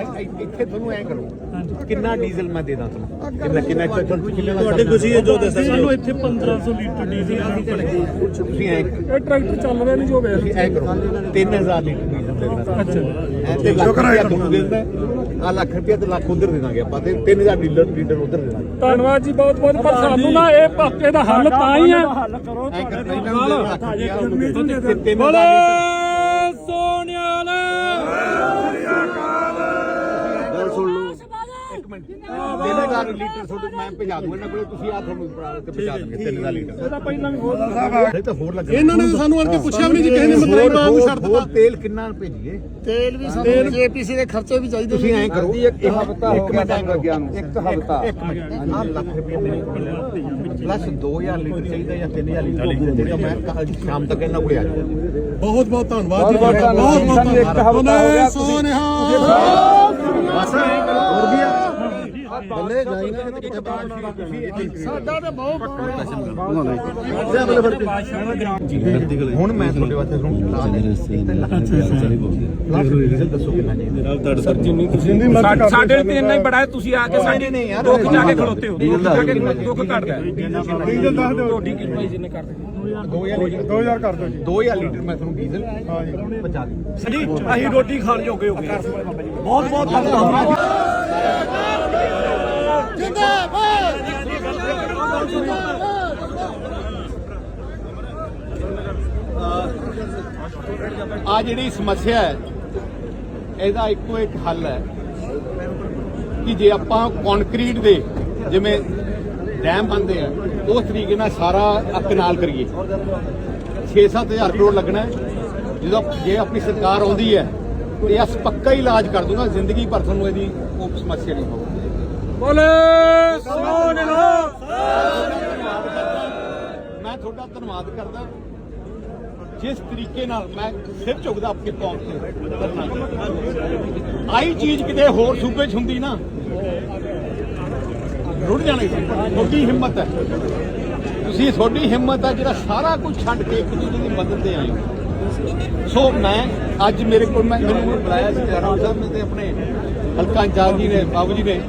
ਇ- ਇ- ਇੱਥੇ ਤੁਹਾਨੂੰ ਐ ਕਰੋ। ਕਿੰਨਾ ਡੀਜ਼ਲ ਮੈਂ ਦੇ ਦਾਂ ਤੁਹਾਨੂੰ? ਕਿੰਨਾ ਕਿੰਨਾ ਤੁਹਾਨੂੰ ਕਿੰਨਾ ਤੁਹਾਡੇ ਹੈ ਜੋ ਦੱਸ ਸਕਦੇ ਸਾਨੂੰ। ਇੱਥੇ 1500 ਲੀਟਰ ਡੀਜ਼ਲ ਆ। ਤੁਸੀਂ ਐ ਇਹ ਟਰੈਕਟਰ ਚੱਲ ਰਿਹਾ ਨਹੀਂ ਜੋ ਵੇ ਤੁਸੀਂ ਐ ਕਰੋ। 3000 ਲੀਟਰ ਡੀਜ਼ਲ ਦੇ ਦਾਂ ਅੱਛਾ ਐ ਤੇ ਲੱਖ ਰੁਪਇਆ ਤੁਹਾਨੂੰ ਦੇ ਦਿੰਦਾ। ਆ ਲੱਖ ਰੁਪਇਆ ਤੇ ਲੱਖ ਉਧਰ ਦੇ ਦਾਂਗੇ ਆਪਾਂ ਤੇ 3000 ਲੀਟਰ ਲੀਟਰ ਉਧਰ ਦੇ ਦਾਂਗੇ। ਧੰਨਵਾਦ ਜੀ ਬਹੁਤ ਬਹੁਤ ਪਰ ਸਾਨੂੰ ਨਾ ਇਹ ਪਾਕੇ ਦਾ ਹੱਲ ਤਾਂ ਹੀ ਹੈ ਹੱਲ ਕਰੋ ਐ ਕਰ ਇਹਨਾਂ ਨੂੰ ਦੇ ਲੱਖ ਰੁਪਇਆ ਤੇ 3000 ਬੋਲੇ ਲੀਟਰ 3000 ਲੀਟਰ ਤੁਹਾਡੇ ਮੈਂ ਭਜਾ ਦੂੰਗਾ ਇਹਨਾਂ ਕੋਲੇ ਤੁਸੀਂ ਆ ਤੁਹਾਨੂੰ ਪ੍ਰਾਪਤ ਤੇ ਭਜਾ ਦਾਂਗੇ 3000 ਲੀਟਰ। ਇਹਦਾ ਪਹਿਲਾਂ ਵੀ ਬਹੁਤ ਇਹ ਤਾਂ ਹੋਰ ਲੱਗਣਾ। ਇਹਨਾਂ ਨੇ ਤਾਂ ਸਾਨੂੰ ਆਣ ਕੇ ਪੁੱਛਿਆ ਵੀ ਨਹੀਂ ਜੀ ਕਿਸੇ ਨੇ ਮਤਲਬ ਨਾ ਨੂੰ ਛੱਡ ਹੋਰ ਦਿੱਤਾ ਤੇਲ ਕਿੰਨਾ ਭੇਜੀਏ? ਤੇਲ ਵੀ ਸਾਨੂੰ ਜੇਪੀਸੀ ਦੇ ਖਰਚੇ ਵੀ ਚਾਹੀਦੇ ਤੁਸੀਂ ਐਂ ਕਰੋ ਇੱਕ ਹਫਤਾ ਹੋ ਗਿਆ ਸਾਨੂੰ ਲੱਗਿਆ ਨੂੰ। ਇੱਕ ਹਫਤਾ। ਇੱਕ ਮਿੰਟ। ਆਹ ਲੱਖ ਰੁਪਏ ਮੇਰੇ ਕੋਲ ਪਲੱਸ 2000 ਲੀਟਰ ਚਾਹੀਦਾ ਜਾਂ 3000 ਲੀਟਰ ਜਿਹੜਾ ਮੈਂ ਕੱਲ੍ਹ ਸ਼ਾਮ ਤੱਕ ਇਹਨਾਂ ਕੋਲੇ ਆ ਜਾਊਗਾ। ਬਹੁਤ ਬਹੁਤ ਧੰਨਵਾਦ ਜੀ। ਬਹੁਤ ਬਹੁਤ ਧੰਨਵਾਦ। ਸੋਨਿਹਾ ਬੱਲੇ ਜਾਈ ਨਾ। ਕਿਤੇ ਬਾਹਰ ਸਾਡਾ ਤੇ ਬਹੁਤ ਹੁਣ ਮੈਂ ਤੁਹਾਡੇ ਵਾਸਤੇ ਤੁਹਾਨੂੰ ਲਾ ਦੇ ਕਿੰਨਾ ਸਰ ਜਿੰਨੀ ਤੁਸੀਂ ਸਾਡੇ ਤੇ ਇੰਨਾ ਹੀ ਬੜਾ ਹੈ ਤੁਸੀਂ ਆ ਕੇ ਸਾਡੇ ਨਹੀਂ ਯਾਰ ਦੁੱਖ ਜਾ ਕੇ ਖਲੋਤੇ ਹੋ। ਦੁੱਖ ਘਟਦਾ ਹੈ। ਡੀਜ਼ਲ ਦੱਸ ਦਿਓ। ਤੁਹਾਡੀ ਕੀ ਪ੍ਰਾਈਸ ਇਹਨੇ ਕਰ 2000 ਲੀਟਰ। 2000 ਕਰ ਦਿਓ ਜੀ। 2000 ਲੀਟਰ ਮੈਂ ਤੁਹਾਨੂੰ ਡੀਜ਼ਲ ਪਹੁੰਚਾ ਦੂੰ ਜੀ ਅਸੀਂ ਰੋਟੀ ਖਾਣ ਜੋਗੇ ਹੋ ਗਏ। ਬਹੁਤ ਬਹੁਤ ਧੰਨਵਾਦ। ਆ ਜਿਹੜੀ ਸਮੱਸਿਆ ਹੈ, ਇਹਦਾ ਇੱਕੋ ਇੱਕ ਹੱਲ ਹੈ ਕਿ ਜੇ ਆਪਾਂ ਕੰਕਰੀਟ ਦੇ ਜਿਵੇਂ ਡੈਮ ਬੰਦੇ ਆ, ਉਸ ਤਰੀਕੇ ਨਾਲ ਸਾਰਾ ਆ ਕਨਾਲ ਕਰੀਏ। 6-7000 ਕਰੋੜ ਲੱਗਣਾ ਜਦੋਂ ਜੇ ਆਪਣੀ ਸਰਕਾਰ ਆਉਂਦੀ ਹੈ, ਤੇ ਇਸ ਪੱਕਾ ਹੀ ਇਲਾਜ ਕਰ ਦੂੰਗਾ, ਜ਼ਿੰਦਗੀ ਭਰ ਤੁਹਾਨੂੰ ਇਹਦੀ ਉਹ ਸਮੱਸਿਆ ਨਹੀਂ ਹੋਊਗੀ। ਬੋਲੇ। ਸੋਨਿਆਲ ਮੈਂ ਤੁਹਾਡਾ ਧੰਨਵਾਦ ਕਰਦਾ। ਜਿਸ ਤਰੀਕੇ ਨਾਲ ਮੈਂ ਸਿਰ ਝੁਕਦਾ ਆਪਣੀ ਕੌਮ ਤੇ। ਆਈ ਚੀਜ਼ ਕਿਤੇ ਹੋਰ ਸੂਬੇ 'ਚ ਹੁੰਦੀ ਨਾ, ਰੁੜ ਜਾਣੇ ਸੀ। ਤੁਹਾਡੀ ਹਿੰਮਤ ਹੈ। ਤੁਸੀਂ ਤੁਹਾਡੀ ਹਿੰਮਤ ਹੈ ਜਿਹੜਾ ਸਾਰਾ ਕੁਝ ਛੱਡ ਕੇ ਇੱਕ ਦੂਜੇ ਦੀ ਮਦਦ ਤੇ ਆਏ ਹੋ। ਸੋ ਮੈਂ ਅੱਜ ਮੇਰੇ ਕੋਲ ਮੈਂ ਮੈਨੂੰ ਬੁਲਾਇਆ ਸੀ ਜਨਾਬ ਸਾਹਿਬ ਨੇ ਤੇ ਆਪਣੇ ਹਲਕਾ ਇੰਚਾਰਜ ਜੀ ਨੇ, ਬਾਬੂ ਜੀ ਨੇ।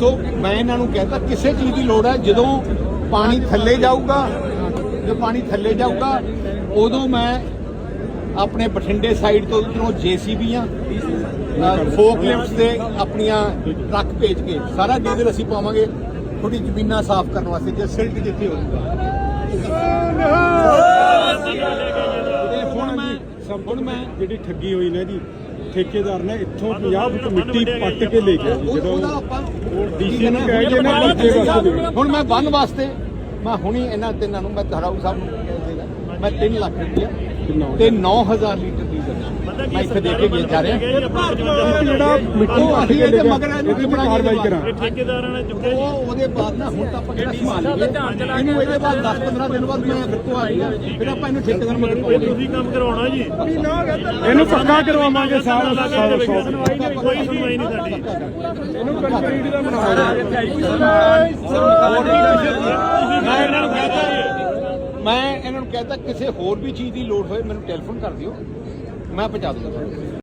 ਸੋ ਮੈਂ ਇਹਨਾਂ ਨੂੰ ਕਹਿੰਦਾ ਕਿਸੇ ਚੀਜ਼ ਦੀ ਲੋੜ ਹੈ ਜਦੋਂ ਪਾਣੀ ਥੱਲੇ ਜਾਊਗਾ ਜਦੋਂ ਪਾਣੀ ਥੱਲੇ ਜਾਊਗਾ ਉਦੋਂ ਮੈਂ ਆਪਣੇ ਬਠਿੰਡੇ ਸਾਈਡ ਤੋਂ ਉਧਰੋਂ ਜੀਸੀਬੀਆਂ ਫੋਕ ਲਿਫਟਸ ਦੇ ਆਪਣੀਆਂ ਟਰੱਕ ਭੇਜ ਕੇ ਸਾਰਾ ਡੀਜ਼ਲ ਅਸੀਂ ਪਾਵਾਂਗੇ ਥੋੜੀ ਜ਼ਮੀਨਾਂ ਸਾਫ਼ ਕਰਨ ਵਾਸਤੇ ਜੇ ਸਿਲਟ ਜਿੱਥੇ ਹੋਊਗਾ। ਤੇ ਹੁਣ ਮੈਂ ਹੁਣ ਮੈਂ ਜਿਹੜੀ ਠੱਗੀ ਹੋਈ ਨਾ ਜੀ ਠੇਕੇਦਾਰ ਨੇ ਇੱਥੋਂ 50 ਫੁੱਟ ਮਿੱਟੀ ਪੱਟ ਕੇ ਲੈ ਗਿਆ ਜੀ ਜਦੋਂ ਡੀਸੀ ਨੂੰ ਕਹਿ ਕੇ ਨਾ ਪਰਚੇ ਵਾਸਤੇ ਦੇ ਹੁਣ ਮੈਂ ਬੰਨ ਵਾਸਤੇ ਮੈਂ ਹੁਣੀ ਇਹਨਾਂ ਤਿੰਨਾਂ ਨੂੰ ਮੈਂ ਧਰਾਊ ਸਾਹਿਬ ਨੂੰ ਕਹਿ ਦੇਗਾ ਮੈਂ 3 ਲੱਖ ਰੁਪਇਆ ਤੇ 9000 ਲੀਟਰ ਮੈਂ ਇੱਥੇ ਦੇ ਕੇ ਗਿਆ ਜਾ ਰਿਹਾ। ਜਿਹੜਾ ਕੇ ਲੈ ਇਹਦੇ ਮਗਰ ਇਹਨੂੰ ਇਹਦੀ ਬਣਾ ਕਾਰਵਾਈ ਕਰਾਂ। ਠੇਕੇਦਾਰਾਂ ਨੇ ਚੁੱਕੇ ਉਹ ਉਹਦੇ ਬਾਅਦ ਨਾ ਹੁਣ ਤਾਂ ਆਪਾਂ ਕਿਹੜਾ ਸੰਭਾਲ ਲਈਏ। ਇਹਨੂੰ ਇਹਦੇ ਬਾਅਦ 10 15 ਦਿਨ ਬਾਅਦ ਮੈਂ ਫਿਰ ਤੋਂ ਆ ਗਿਆ ਫਿਰ ਆਪਾਂ ਇਹਨੂੰ ਠੇਕੇਦਾਰ ਮਗਰ ਪਾਉਂਦੇ ਤੁਸੀਂ ਕੰਮ ਕਰਵਾਉਣਾ ਜੀ। ਇਹਨੂੰ ਪੱਕਾ ਕਰਵਾਵਾਂਗੇ ਸਾਰਾ ਸਾਰਾ ਸੁਣਵਾਈ ਨਹੀਂ ਕੋਈ ਸੁਣਵਾਈ ਨਹੀਂ ਸਾਡੀ। ਇਹਨੂੰ ਕੰਕਰੀਟ ਦਾ ਬਣਾਵਾਂਗੇ ਮੈਂ ਇਹਨਾਂ ਨੂੰ ਕਹਤਾ ਮੈਂ ਇਹਨਾਂ ਨੂੰ ਕਹਤਾ ਕਿਸੇ ਹੋਰ ਵੀ ਚੀਜ਼ ਦੀ ਲੋੜ ਹੋਏ ਮੈਨੂੰ ਟੈਲੀਫੋਨ ਕਰ ਦਿਓ। ਮੈਂ ਪਹੁੰਚਾ ਦੂੰਗਾ।